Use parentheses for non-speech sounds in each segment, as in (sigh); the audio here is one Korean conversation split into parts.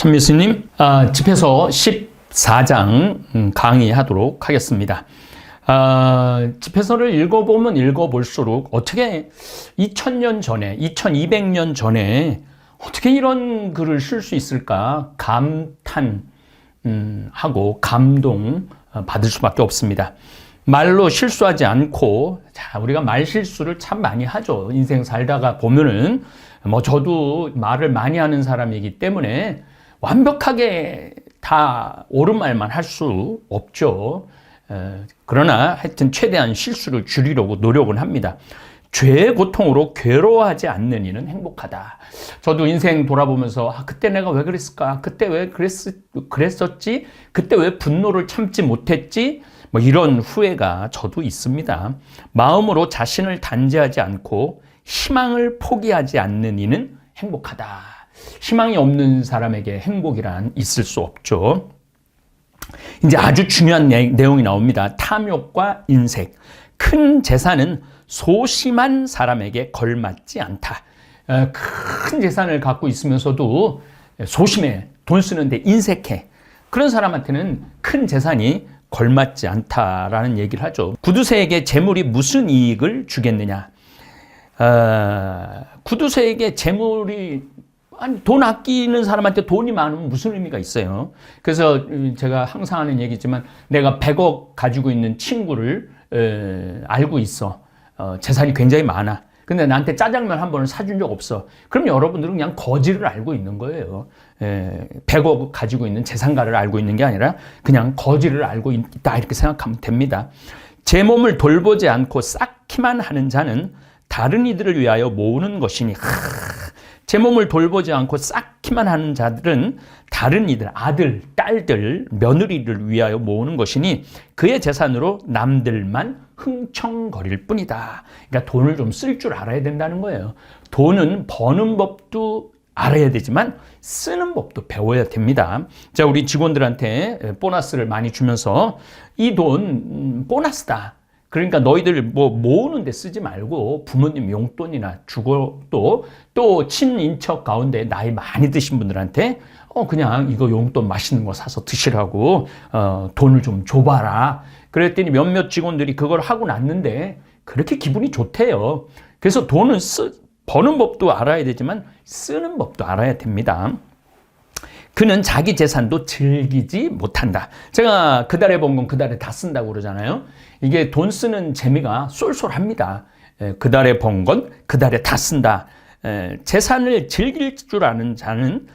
천미스님, 아, 집에서 14장 음, 강의하도록 하겠습니다. 아, 집회서를 읽어보면 읽어볼수록 어떻게 2000년 전에, 2200년 전에 어떻게 이런 글을 쓸 수 있을까 감탄 음, 하고 감동 어, 받을 수밖에 없습니다. 말로 실수하지 않고 자 우리가 말 실수를 참 많이 하죠. 인생 살다가 보면은 뭐 저도 말을 많이 하는 사람이기 때문에 완벽하게 다 옳은 말만 할 수 없죠. 에, 그러나 하여튼 최대한 실수를 줄이려고 노력은 합니다. 죄의 고통으로 괴로워하지 않는 이는 행복하다. 저도 인생 돌아보면서 아, 그때 내가 왜 그랬을까? 그때 왜 그랬, 그랬었지? 그때 왜 분노를 참지 못했지? 뭐 이런 후회가 저도 있습니다. 마음으로 자신을 단죄하지 않고 희망을 포기하지 않는 이는 행복하다. 희망이 없는 사람에게 행복이란 있을 수 없죠. 이제 아주 중요한 내용이 나옵니다. 탐욕과 인색. 큰 재산은 소심한 사람에게 걸맞지 않다. 큰 재산을 갖고 있으면서도 소심해. 돈 쓰는데 인색해. 그런 사람한테는 큰 재산이 걸맞지 않다라는 얘기를 하죠. 구두쇠에게 재물이 무슨 이익을 주겠느냐? 어, 구두쇠에게 재물이 아니 돈 아끼는 사람한테 돈이 많으면 무슨 의미가 있어요? 그래서 제가 항상 하는 얘기지만 내가 100억 가지고 있는 친구를 에, 알고 있어. 어, 재산이 굉장히 많아. 근데 나한테 짜장면 한 번을 사준 적 없어. 그럼 여러분들은 그냥 거지를 알고 있는 거예요. 에, 100억 가지고 있는 재산가를 알고 있는 게 아니라 그냥 거지를 알고 있다 이렇게 생각하면 됩니다. 제 몸을 돌보지 않고 쌓기만 하는 자는 다른 이들을 위하여 모으는 것이니 하, 제 몸을 돌보지 않고 쌓기만 하는 자들은 다른 이들, 아들, 딸들, 며느리를 위하여 모으는 것이니 그의 재산으로 남들만 흥청거릴 뿐이다. 그러니까 돈을 좀 쓸 줄 알아야 된다는 거예요. 돈은 버는 법도 알아야 되지만 쓰는 법도 배워야 됩니다. 자, 우리 직원들한테 보너스를 많이 주면서 이돈 음, 보너스다. 그러니까 너희들 뭐 모으는 데 쓰지 말고 부모님 용돈이나 주고 또 또 친인척 가운데 나이 많이 드신 분들한테 어 그냥 이거 용돈 맛있는 거 사서 드시라고 어 돈을 좀 줘봐라. 그랬더니 몇몇 직원들이 그걸 하고 났는데 그렇게 기분이 좋대요. 그래서 돈은 쓰, 버는 법도 알아야 되지만 쓰는 법도 알아야 됩니다. 그는 자기 재산도 즐기지 못한다. 제가 그 달에 번건 그 달에 다 쓴다고 그러잖아요. 이게 돈 쓰는 재미가 쏠쏠합니다. 그달에 번건 그 달에 다 쓴다. 재산을 즐길 줄 아는 자는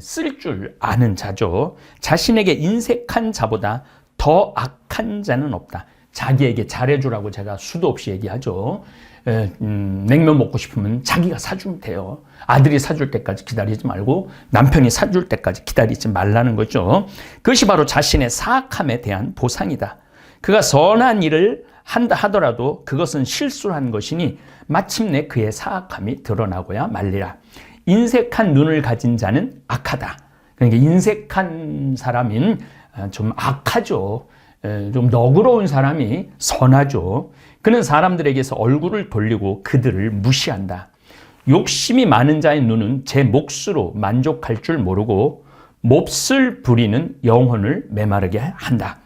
쓸 줄 아는 자죠. 자신에게 인색한 자보다 더 악한 자는 없다. 자기에게 잘해주라고 제가 수도 없이 얘기하죠. 에, 음, 냉면 먹고 싶으면 자기가 사주면 돼요. 아들이 사줄 때까지 기다리지 말고 남편이 사줄 때까지 기다리지 말라는 거죠. 그것이 바로 자신의 사악함에 대한 보상이다. 그가 선한 일을 한다 하더라도 그것은 실수한 것이니 마침내 그의 사악함이 드러나고야 말리라. 인색한 눈을 가진 자는 악하다. 그러니까 인색한 사람인 아, 좀 악하죠. 좀 너그러운 사람이 선하죠. 그는 사람들에게서 얼굴을 돌리고 그들을 무시한다. 욕심이 많은 자의 눈은 제 몫으로 만족할 줄 모르고 몹쓸 부리는 영혼을 메마르게 한다.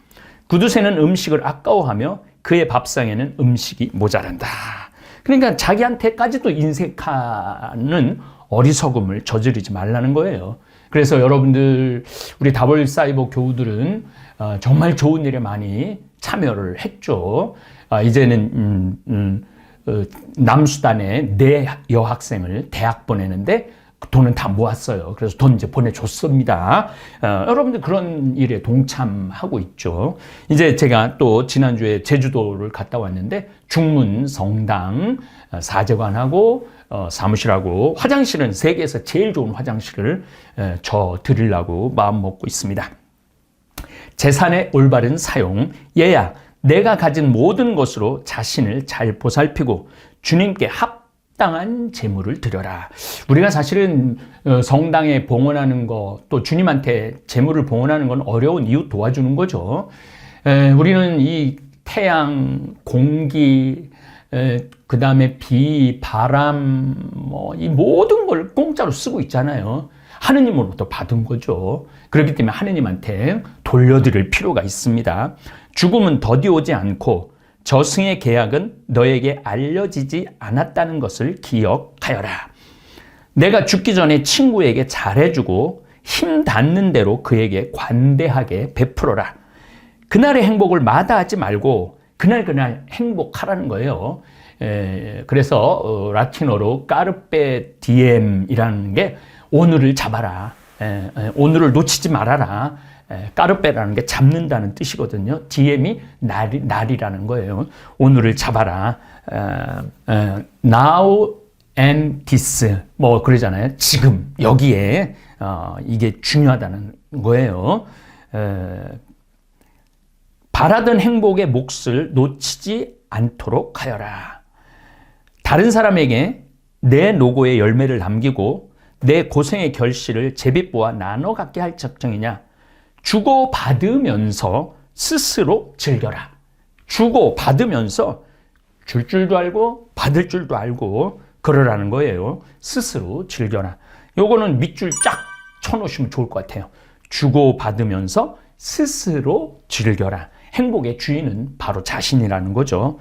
구두쇠는 음식을 아까워하며 그의 밥상에는 음식이 모자란다. 그러니까 자기한테까지도 인색하는 어리석음을 저지르지 말라는 거예요. 그래서 여러분들 우리 다벌 사이버 교우들은 어, 정말 좋은 일에 많이 참여를 했죠. 아, 이제는 음, 음, 어, 남수단에 네 여학생을 대학 보내는데 그 돈은 다 모았어요. 그래서 돈 이제 보내줬습니다. 어, 여러분들 그런 일에 동참하고 있죠. 이제 제가 또 지난주에 제주도를 갔다 왔는데 중문 성당 어, 사제관하고 어, 사무실하고 화장실은 세계에서 제일 좋은 화장실을 에, 저 드리려고 마음 먹고 있습니다. 재산의 올바른 사용, 얘야 내가 가진 모든 것으로 자신을 잘 보살피고 주님께 합당한 재물을 드려라. 우리가 사실은 어, 성당에 봉헌하는 거, 또 주님한테 재물을 봉헌하는 건 어려운 이유 도와주는 거죠. 우리는 이 태양, 공기, 그 다음에 비, 바람, 뭐, 이 모든 걸 공짜로 쓰고 있잖아요. 하느님으로부터 받은 거죠. 그렇기 때문에 하느님한테 돌려드릴 필요가 있습니다. 죽음은 더디 오지 않고 저승의 계약은 너에게 알려지지 않았다는 것을 기억하여라. 내가 죽기 전에 친구에게 잘해주고 힘 닿는 대로 그에게 관대하게 베풀어라. 그날의 행복을 마다하지 말고 그날 그날 행복하라는 거예요. 에, 그래서 어, 라틴어로 까르페 디엠이라는 게 오늘을 잡아라. 에, 에, 오늘을 놓치지 말아라. 에, 까르페라는 게 잡는다는 뜻이거든요. 디엠이 날이, 날이라는 거예요. 오늘을 잡아라. 에, 에, now and this 뭐 그러잖아요. 지금 여기에 어, 이게 중요하다는 거예요. 에, 바라던 행복의 몫을 놓치지 않도록 하여라. 다른 사람에게 내 노고의 열매를 남기고 내 고생의 결실을 제비보와 나눠 갖게 할 작정이냐? 주고 받으면서 스스로 즐겨라. 주고 받으면서 줄 줄도 알고 받을 줄도 알고 그러라는 거예요. 스스로 즐겨라. 요거는 밑줄 쫙 쳐놓으시면 좋을 것 같아요. 주고 받으면서 스스로 즐겨라. 행복의 주인은 바로 자신이라는 거죠.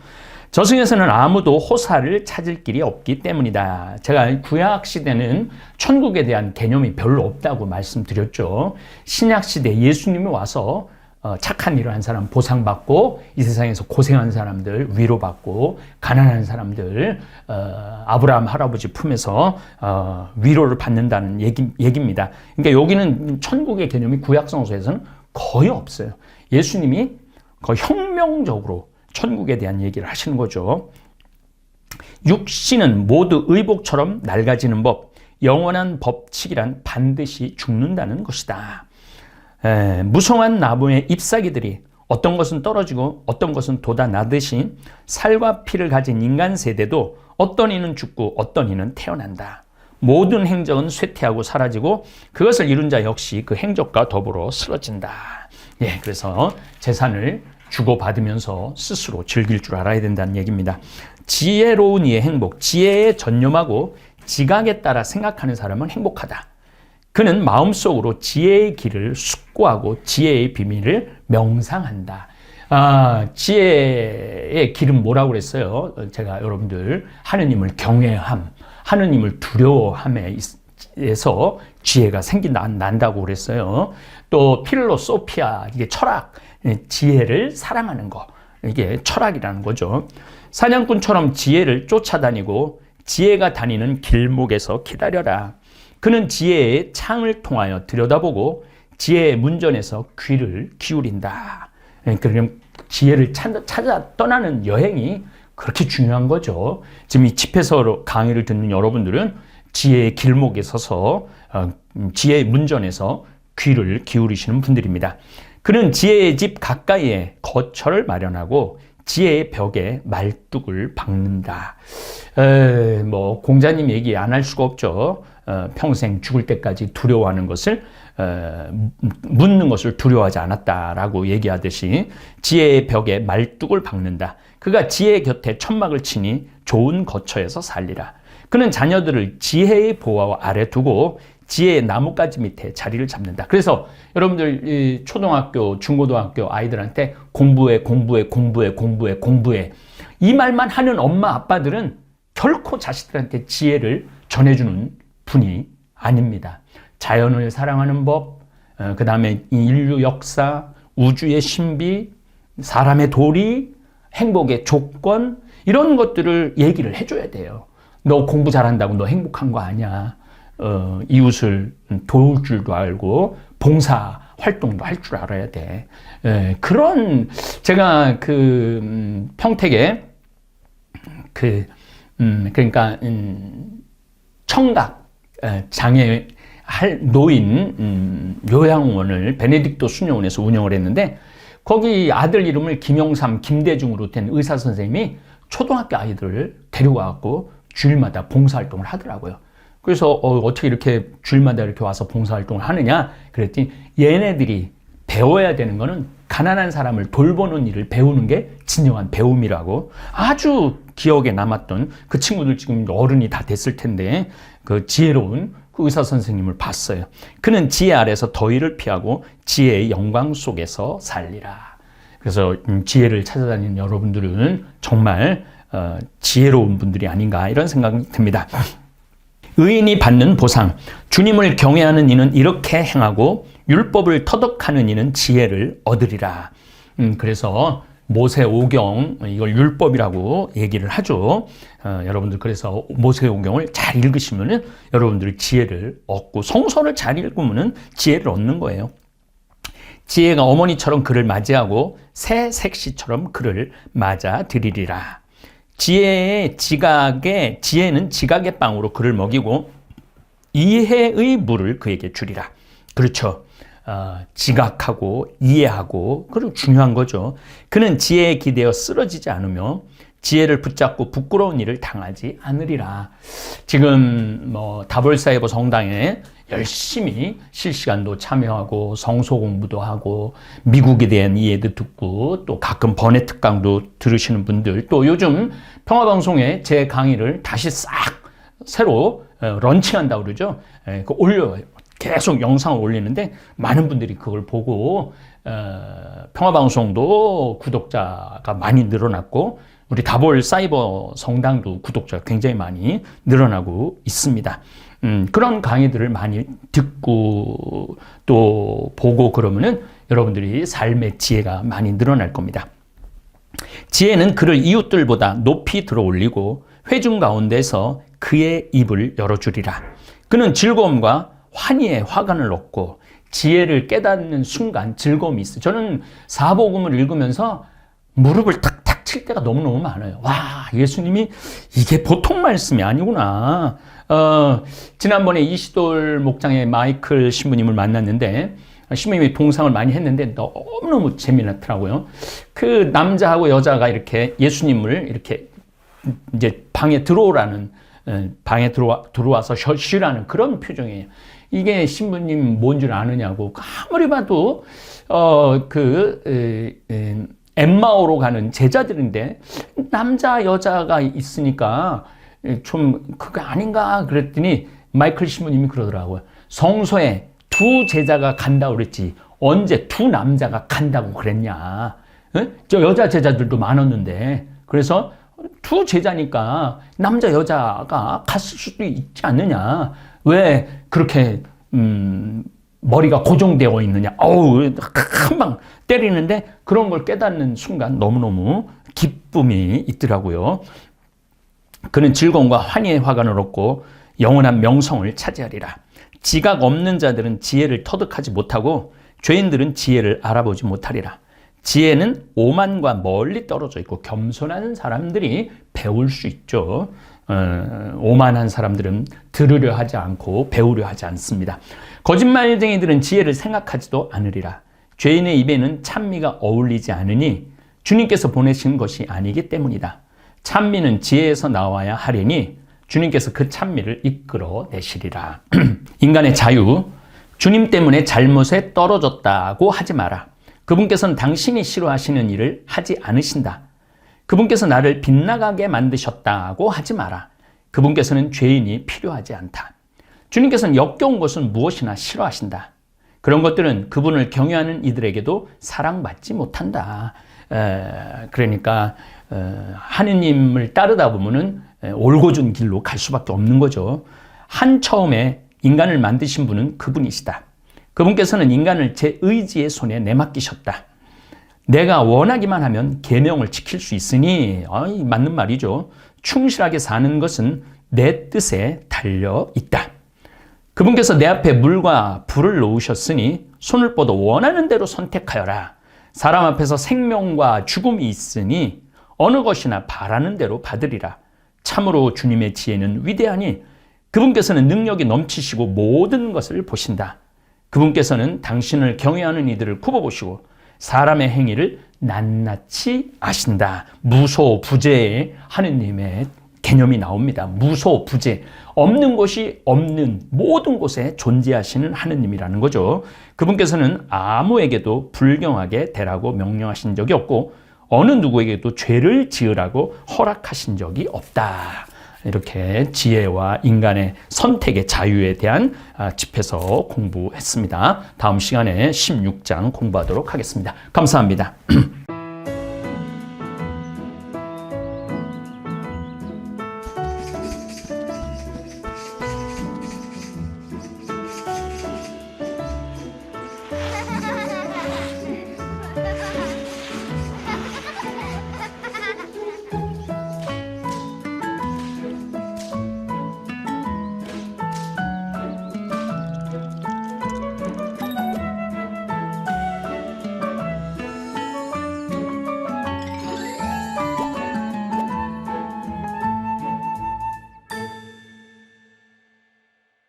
저승에서는 아무도 호사를 찾을 길이 없기 때문이다. 제가 구약 시대는 천국에 대한 개념이 별로 없다고 말씀드렸죠. 신약 시대 예수님이 와서 어, 착한 일을 한 사람 보상받고 이 세상에서 고생한 사람들 위로받고 가난한 사람들 어, 아브라함 할아버지 품에서 어, 위로를 받는다는 얘기, 얘기입니다. 그러니까 여기는 천국의 개념이 구약성서에서는 거의 없어요. 예수님이 거의 혁명적으로 천국에 대한 얘기를 하시는 거죠. 육신은 모두 의복처럼 낡아지는 법, 영원한 법칙이란 반드시 죽는다는 것이다. 에, 무성한 나무의 잎사귀들이 어떤 것은 떨어지고 어떤 것은 돋아나듯이 살과 피를 가진 인간 세대도 어떤 이는 죽고 어떤 이는 태어난다. 모든 행적은 쇠퇴하고 사라지고 그것을 이룬 자 역시 그 행적과 더불어 쓰러진다. 예, 그래서 재산을 주고받으면서 스스로 즐길 줄 알아야 된다는 얘기입니다. 지혜로운 이의 행복, 지혜에 전념하고 지각에 따라 생각하는 사람은 행복하다. 그는 마음속으로 지혜의 길을 숙고하고 지혜의 비밀을 명상한다. 아, 지혜의 길은 뭐라고 그랬어요? 제가 여러분들 하느님을 경외함, 하느님을 두려워함에서 지혜가 생긴다, 난다고 그랬어요. 또 필로소피아, 이게 철학, 지혜를 사랑하는 거. 이게 철학이라는 거죠. 사냥꾼처럼 지혜를 쫓아다니고 지혜가 다니는 길목에서 기다려라. 그는 지혜의 창을 통하여 들여다보고 지혜의 문전에서 귀를 기울인다. 그럼 지혜를 찾아 떠나는 여행이 그렇게 중요한 거죠. 지금 이 집에서 강의를 듣는 여러분들은 지혜의 길목에 서서 어, 지혜의 문전에서 귀를 기울이시는 분들입니다. 그는 지혜의 집 가까이에 거처를 마련하고 지혜의 벽에 말뚝을 박는다. 에, 뭐 공자님 얘기 안 할 수가 없죠. 어, 평생 죽을 때까지 두려워하는 것을 어, 묻는 것을 두려워하지 않았다라고 얘기하듯이 지혜의 벽에 말뚝을 박는다. 그가 지혜 곁에 천막을 치니 좋은 거처에서 살리라. 그는 자녀들을 지혜의 보호 아래 두고 지혜의 나뭇가지 밑에 자리를 잡는다. 그래서 여러분들 초등학교, 중고등학교 아이들한테 공부해, 공부해, 공부해, 공부해, 공부해. 이 말만 하는 엄마, 아빠들은 결코 자식들한테 지혜를 전해주는 분이 아닙니다. 자연을 사랑하는 법, 어, 그 다음에 인류 역사, 우주의 신비, 사람의 도리, 행복의 조건, 이런 것들을 얘기를 해줘야 돼요. 너 공부 잘한다고 너 행복한 거 아니야. 어, 이웃을 도울 줄도 알고 봉사 활동도 할 줄 알아야 돼. 예, 그런 제가 그 음, 평택에 그 음, 그러니까 음, 청각 에, 장애 할 노인 음, 요양원을 베네딕토 수녀원에서 운영을 했는데 거기 아들 이름을 김영삼, 김대중으로 된 의사 선생님이 초등학교 아이들을 데려와갖고 주일마다 봉사활동을 하더라고요. 그래서 어, 떻게 이렇게 주일마다 이렇게 와서 봉사활동을 하느냐? 그랬더니 얘네들이 배워야 되는 거는 가난한 사람을 돌보는 일을 배우는 게 진정한 배움이라고 아주 기억에 남았던 그 친구들 지금 어른이 다 됐을 텐데 그 지혜로운 그 의사 선생님을 봤어요. 그는 지혜 아래서 더위를 피하고 지혜의 영광 속에서 살리라. 그래서 음, 지혜를 찾아다니는 여러분들은 정말 어, 지혜로운 분들이 아닌가 이런 생각이 듭니다. 의인이 받는 보상. 주님을 경외하는 이는 이렇게 행하고 율법을 터득하는 이는 지혜를 얻으리라. 음, 그래서 모세 오경 이걸 율법이라고 얘기를 하죠. 어, 여러분들 그래서 모세 오경을 잘 읽으시면은 여러분들이 지혜를 얻고 성서를 잘 읽으면은 지혜를 얻는 거예요. 지혜가 어머니처럼 그를 맞이하고 새 색시처럼 그를 맞아들이리라. 지혜의 지각에 지혜는 지각의 빵으로 그를 먹이고 이해의 물을 그에게 주리라. 그렇죠. 어, 지각하고 이해하고 그리고 중요한 거죠. 그는 지혜에 기대어 쓰러지지 않으며 지혜를 붙잡고 부끄러운 일을 당하지 않으리라. 지금 뭐 다볼사이버 성당에 열심히 실시간도 참여하고 성소 공부도 하고 미국에 대한 이해도 듣고 또 가끔 번외 특강도 들으시는 분들 또 요즘 평화방송에 제 강의를 다시 싹 새로 어, 런칭한다고 그러죠. 예, 그 올려요. 계속 영상을 올리는데 많은 분들이 그걸 보고 어, 평화방송도 구독자가 많이 늘어났고 우리 다볼 사이버 성당도 구독자가 굉장히 많이 늘어나고 있습니다. 음, 그런 강의들을 많이 듣고 또 보고 그러면은 여러분들이 삶의 지혜가 많이 늘어날 겁니다. 지혜는 그를 이웃들보다 높이 들어 올리고 회중 가운데서 그의 입을 열어주리라. 그는 즐거움과 환희의 화관을 얻고 지혜를 깨닫는 순간 즐거움이 있어. 저는 사복음을 읽으면서 무릎을 탁탁 칠 때가 너무너무 많아요. 와, 예수님이 이게 보통 말씀이 아니구나. 어, 지난번에 이시돌 목장의 마이클 신부님을 만났는데 신부님이 동상을 많이 했는데 너무너무 재미났더라고요. 그 남자하고 여자가 이렇게 예수님을 이렇게 이제 방에 들어오라는 어, 방에 들어와, 들어와서 쉬라는 그런 표정이에요. 이게 신부님 뭔 줄 아느냐고 아무리 봐도 어그 엠마오로 가는 제자들인데 남자 여자가 있으니까 좀 그거 아닌가 그랬더니 마이클 신부님이 그러더라고요. 성소에 두 제자가 간다고 그랬지 언제 두 남자가 간다고 그랬냐. 응? 저 여자 제자들도 많았는데 그래서 두 제자니까 남자 여자가 갔을 수도 있지 않느냐. 왜 그렇게 음, 머리가 고정되어 있느냐. 어우, 금방 때리는데 그런 걸 깨닫는 순간 너무너무 기쁨이 있더라고요. 그는 즐거움과 환희의 화관을 얻고 영원한 명성을 차지하리라. 지각 없는 자들은 지혜를 터득하지 못하고 죄인들은 지혜를 알아보지 못하리라. 지혜는 오만과 멀리 떨어져 있고 겸손한 사람들이 배울 수 있죠. 어, 오만한 사람들은 들으려 하지 않고 배우려 하지 않습니다. 거짓말쟁이들은 지혜를 생각하지도 않으리라. 죄인의 입에는 찬미가 어울리지 않으니 주님께서 보내신 것이 아니기 때문이다. 찬미는 지혜에서 나와야 하리니 주님께서 그 찬미를 이끌어 내시리라. (clears throat) 인간의 자유, 주님 때문에 잘못에 떨어졌다고 하지 마라. 그분께서는 당신이 싫어하시는 일을 하지 않으신다. 그분께서 나를 빗나가게 만드셨다고 하지 마라. 그분께서는 죄인이 필요하지 않다. 주님께서는 역겨운 것은 무엇이나 싫어하신다. 그런 것들은 그분을 경외하는 이들에게도 사랑받지 못한다. 에, 그러니까 어, 하느님을 따르다 보면은 올고준 길로 갈 수밖에 없는 거죠. 한 처음에 인간을 만드신 분은 그분이시다. 그분께서는 인간을 제 의지의 손에 내맡기셨다. 내가 원하기만 하면 계명을 지킬 수 있으니 어이, 맞는 말이죠. 충실하게 사는 것은 내 뜻에 달려 있다. 그분께서 내 앞에 물과 불을 놓으셨으니 손을 뻗어 원하는 대로 선택하여라. 사람 앞에서 생명과 죽음이 있으니 어느 것이나 바라는 대로 받으리라. 참으로 주님의 지혜는 위대하니 그분께서는 능력이 넘치시고 모든 것을 보신다. 그분께서는 당신을 경외하는 이들을 굽어보시고 사람의 행위를 낱낱이 아신다. 무소 부재의 하느님의 개념이 나옵니다. 무소 부재. 없는 곳이 없는 모든 곳에 존재하시는 하느님이라는 거죠. 그분께서는 아무에게도 불경하게 대라고 명령하신 적이 없고 어느 누구에게도 죄를 지으라고 허락하신 적이 없다. 이렇게 지혜와 인간의 선택의 자유에 대한 아, 집에서 공부했습니다. 다음 시간에 16장 공부하도록 하겠습니다. 감사합니다. (clears throat)